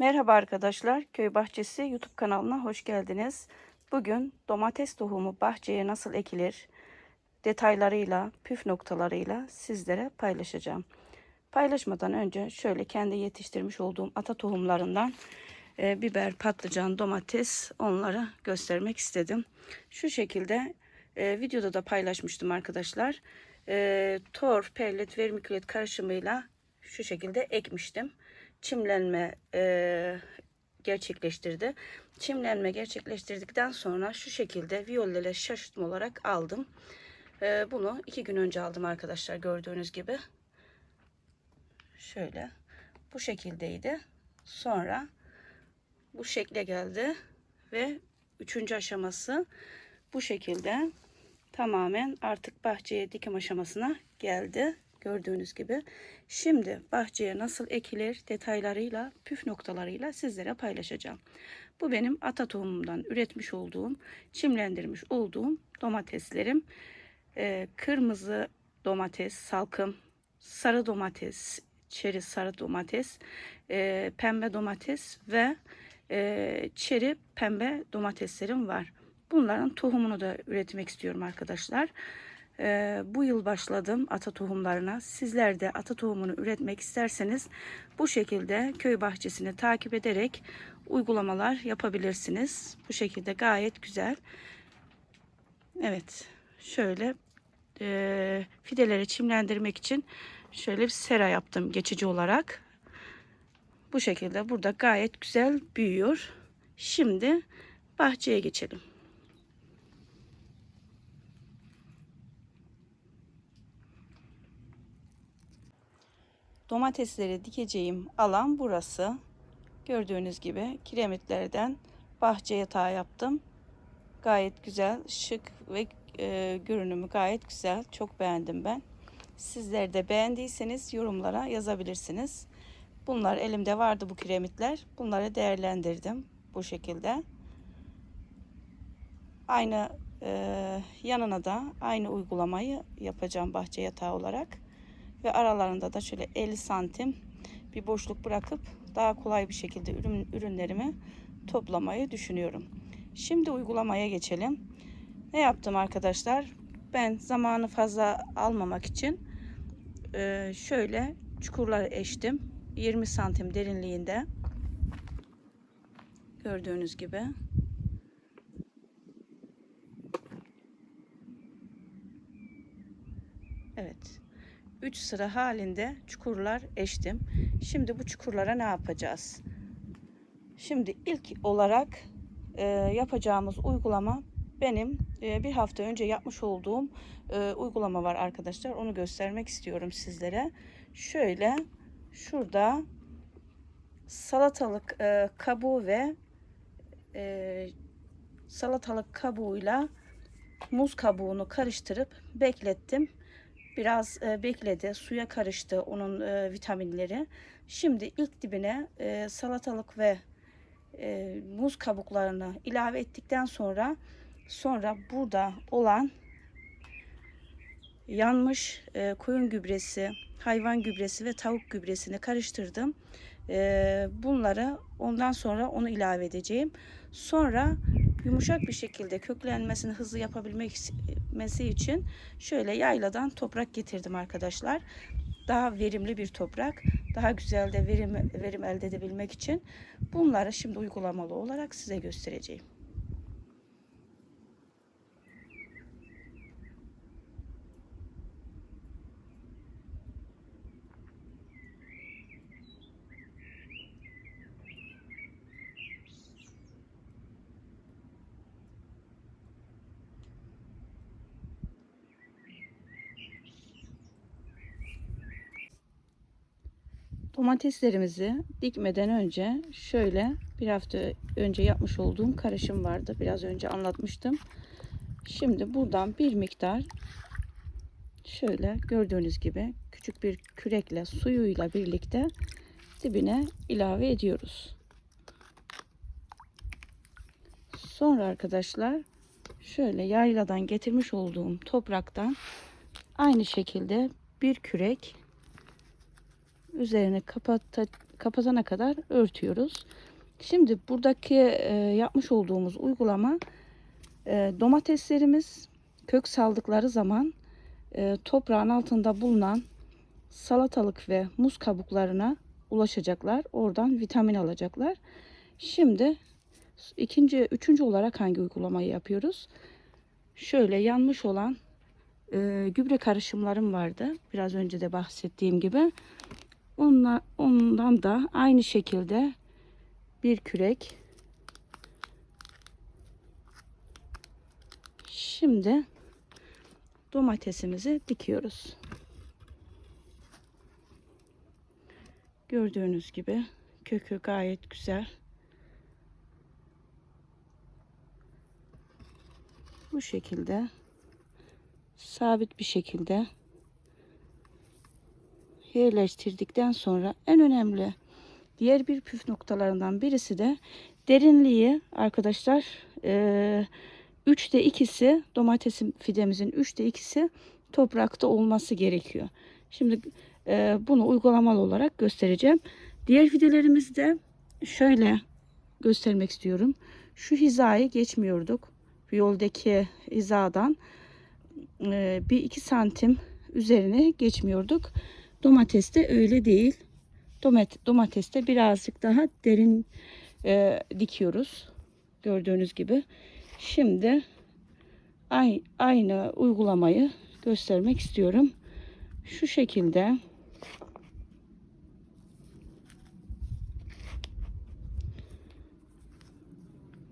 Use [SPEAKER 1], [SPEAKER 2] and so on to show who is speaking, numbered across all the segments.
[SPEAKER 1] Merhaba arkadaşlar, Köy Bahçesi YouTube kanalına hoş geldiniz. Bugün domates tohumu bahçeye nasıl ekilir detaylarıyla, püf noktalarıyla sizlere paylaşacağım. Paylaşmadan önce şöyle kendi yetiştirmiş olduğum ata tohumlarından e, biber, patlıcan, domates onları göstermek istedim. Şu şekilde e, videoda da paylaşmıştım arkadaşlar. E, tor, pellet, vermikülit karışımıyla şu şekilde ekmiştim çimlenme e, gerçekleştirdi. Çimlenme gerçekleştirdikten sonra şu şekilde viyollele şaşırtma olarak aldım. E, bunu iki gün önce aldım arkadaşlar gördüğünüz gibi. Şöyle bu şekildeydi. Sonra bu şekle geldi ve üçüncü aşaması bu şekilde tamamen artık bahçeye dikim aşamasına geldi. Gördüğünüz gibi. Şimdi bahçeye nasıl ekilir detaylarıyla, püf noktalarıyla sizlere paylaşacağım. Bu benim ata tohumumdan üretmiş olduğum, çimlendirmiş olduğum domateslerim. Ee, kırmızı domates, salkım, sarı domates, çeri sarı domates, e, pembe domates ve e, çeri pembe domateslerim var. Bunların tohumunu da üretmek istiyorum arkadaşlar. Ee, bu yıl başladım ata tohumlarına. Sizler de ata tohumunu üretmek isterseniz bu şekilde köy bahçesini takip ederek uygulamalar yapabilirsiniz. Bu şekilde gayet güzel. Evet şöyle e, fideleri çimlendirmek için şöyle bir sera yaptım geçici olarak. Bu şekilde burada gayet güzel büyüyor. Şimdi bahçeye geçelim. Domatesleri dikeceğim alan burası. Gördüğünüz gibi kiremitlerden bahçe yatağı yaptım. Gayet güzel, şık ve e, görünümü gayet güzel. Çok beğendim ben. Sizler de beğendiyseniz yorumlara yazabilirsiniz. Bunlar elimde vardı bu kiremitler. Bunları değerlendirdim bu şekilde. Aynı e, yanına da aynı uygulamayı yapacağım bahçe yatağı olarak ve aralarında da şöyle 50 santim bir boşluk bırakıp daha kolay bir şekilde ürün, ürünlerimi toplamayı düşünüyorum. Şimdi uygulamaya geçelim. Ne yaptım arkadaşlar? Ben zamanı fazla almamak için e, şöyle çukurları eştim. 20 santim derinliğinde. Gördüğünüz gibi. 3 sıra halinde çukurlar eştim. Şimdi bu çukurlara ne yapacağız? Şimdi ilk olarak e, yapacağımız uygulama benim e, bir hafta önce yapmış olduğum e, uygulama var arkadaşlar. Onu göstermek istiyorum sizlere. Şöyle şurada salatalık e, kabuğu ve e, salatalık kabuğuyla muz kabuğunu karıştırıp beklettim. Biraz e, bekledi. Suya karıştı onun e, vitaminleri. Şimdi ilk dibine e, salatalık ve e, muz kabuklarını ilave ettikten sonra sonra burada olan yanmış e, koyun gübresi, hayvan gübresi ve tavuk gübresini karıştırdım. E, bunları ondan sonra onu ilave edeceğim. Sonra yumuşak bir şekilde köklenmesini hızlı yapabilmesi için şöyle yayladan toprak getirdim arkadaşlar. Daha verimli bir toprak, daha güzel de verim, verim elde edebilmek için bunları şimdi uygulamalı olarak size göstereceğim. Domateslerimizi dikmeden önce şöyle bir hafta önce yapmış olduğum karışım vardı. Biraz önce anlatmıştım. Şimdi buradan bir miktar şöyle gördüğünüz gibi küçük bir kürekle suyuyla birlikte dibine ilave ediyoruz. Sonra arkadaşlar şöyle yayladan getirmiş olduğum topraktan aynı şekilde bir kürek üzerine kapata, kapatana kadar örtüyoruz. Şimdi buradaki e, yapmış olduğumuz uygulama e, domateslerimiz kök saldıkları zaman e, toprağın altında bulunan salatalık ve muz kabuklarına ulaşacaklar. Oradan vitamin alacaklar. Şimdi ikinci, üçüncü olarak hangi uygulamayı yapıyoruz? Şöyle yanmış olan e, gübre karışımlarım vardı. Biraz önce de bahsettiğim gibi. Onla, ondan da aynı şekilde bir kürek. Şimdi domatesimizi dikiyoruz. Gördüğünüz gibi kökü gayet güzel. Bu şekilde sabit bir şekilde yerleştirdikten sonra en önemli diğer bir püf noktalarından birisi de derinliği arkadaşlar e, 3'te 2'si domatesin fidemizin 3'te 2'si toprakta olması gerekiyor. Şimdi e, bunu uygulamalı olarak göstereceğim. Diğer fidelerimizde şöyle göstermek istiyorum. Şu hizayı geçmiyorduk. Yoldaki hizadan e, bir iki santim üzerine geçmiyorduk. Domateste öyle değil. Domat, domateste birazcık daha derin e, dikiyoruz. Gördüğünüz gibi. Şimdi aynı, aynı uygulamayı göstermek istiyorum. Şu şekilde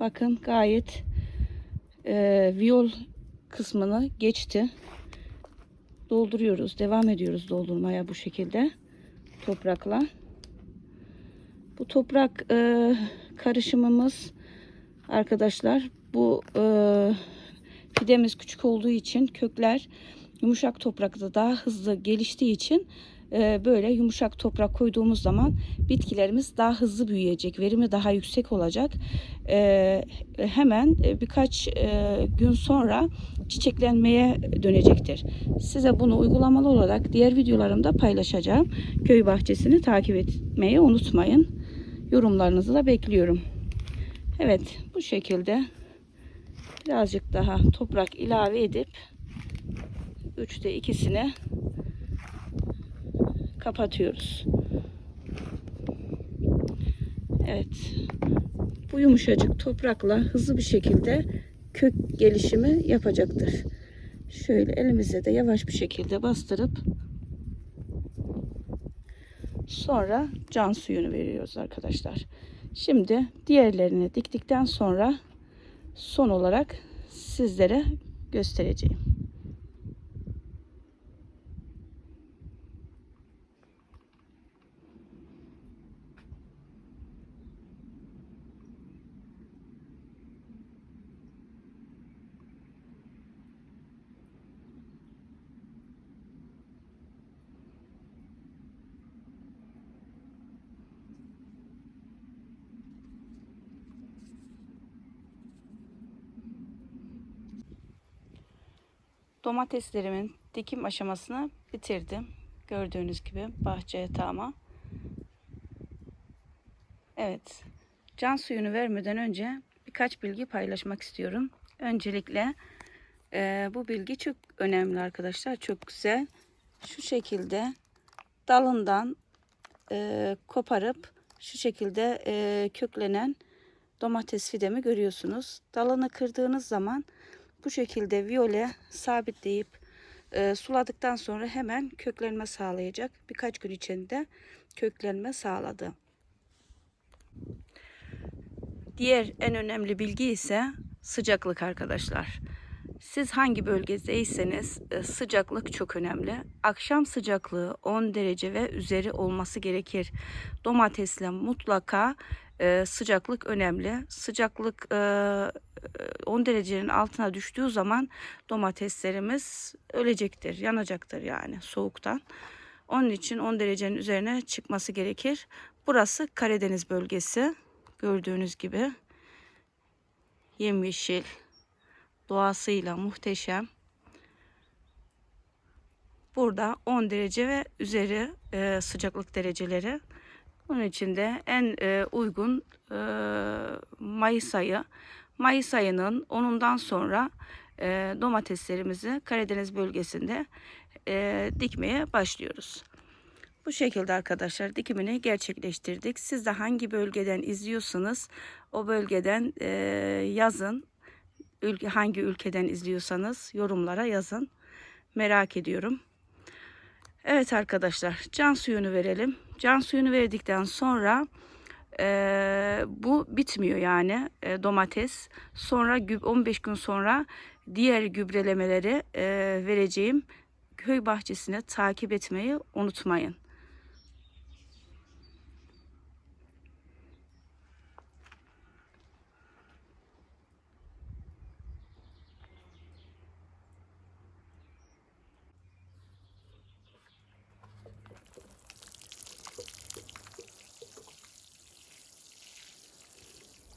[SPEAKER 1] bakın gayet e, viyol kısmını geçti. Dolduruyoruz. Devam ediyoruz doldurmaya bu şekilde toprakla. Bu toprak e, karışımımız arkadaşlar bu e, fidemiz küçük olduğu için kökler yumuşak toprakta daha hızlı geliştiği için böyle yumuşak toprak koyduğumuz zaman bitkilerimiz daha hızlı büyüyecek, verimi daha yüksek olacak. E, hemen e, birkaç e, gün sonra çiçeklenmeye dönecektir. Size bunu uygulamalı olarak diğer videolarımda paylaşacağım. Köy bahçesini takip etmeyi unutmayın. Yorumlarınızı da bekliyorum. Evet bu şekilde birazcık daha toprak ilave edip üçte ikisini kapatıyoruz. Evet. Bu yumuşacık toprakla hızlı bir şekilde kök gelişimi yapacaktır. Şöyle elimizle de yavaş bir şekilde bastırıp sonra can suyunu veriyoruz arkadaşlar. Şimdi diğerlerini diktikten sonra son olarak sizlere göstereceğim. Domateslerimin dikim aşamasını bitirdim. Gördüğünüz gibi bahçe yatağıma. Evet. Can suyunu vermeden önce birkaç bilgi paylaşmak istiyorum. Öncelikle e, bu bilgi çok önemli arkadaşlar. Çok güzel. Şu şekilde dalından e, koparıp şu şekilde e, köklenen domates fidemi görüyorsunuz. Dalını kırdığınız zaman bu şekilde viyole sabitleyip e, suladıktan sonra hemen köklenme sağlayacak. Birkaç gün içinde köklenme sağladı. Diğer en önemli bilgi ise sıcaklık arkadaşlar. Siz hangi bölgedeyseniz e, sıcaklık çok önemli. Akşam sıcaklığı 10 derece ve üzeri olması gerekir. Domatesle mutlaka e, sıcaklık önemli. Sıcaklık e, 10 derecenin altına düştüğü zaman domateslerimiz ölecektir, yanacaktır yani soğuktan. Onun için 10 derecenin üzerine çıkması gerekir. Burası Karadeniz bölgesi. Gördüğünüz gibi yemyeşil doğasıyla muhteşem. Burada 10 derece ve üzeri e, sıcaklık dereceleri Bunun için de en e, uygun e, Mayıs ayı. Mayıs ayının 10'undan sonra e, domateslerimizi Karadeniz bölgesinde e, dikmeye başlıyoruz. Bu şekilde arkadaşlar dikimini gerçekleştirdik. Siz de hangi bölgeden izliyorsanız o bölgeden e, yazın. Ülke, hangi ülkeden izliyorsanız yorumlara yazın. Merak ediyorum. Evet arkadaşlar can suyunu verelim. Can suyunu verdikten sonra e, bu bitmiyor yani e, domates. Sonra güb- 15 gün sonra diğer gübrelemeleri e, vereceğim. Köy bahçesine takip etmeyi unutmayın.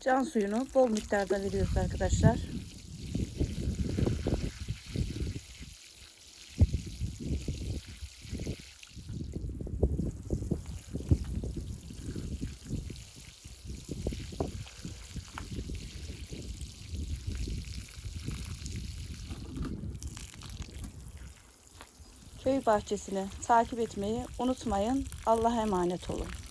[SPEAKER 1] Can suyunu bol miktarda veriyoruz arkadaşlar. Köy bahçesini takip etmeyi unutmayın. Allah'a emanet olun.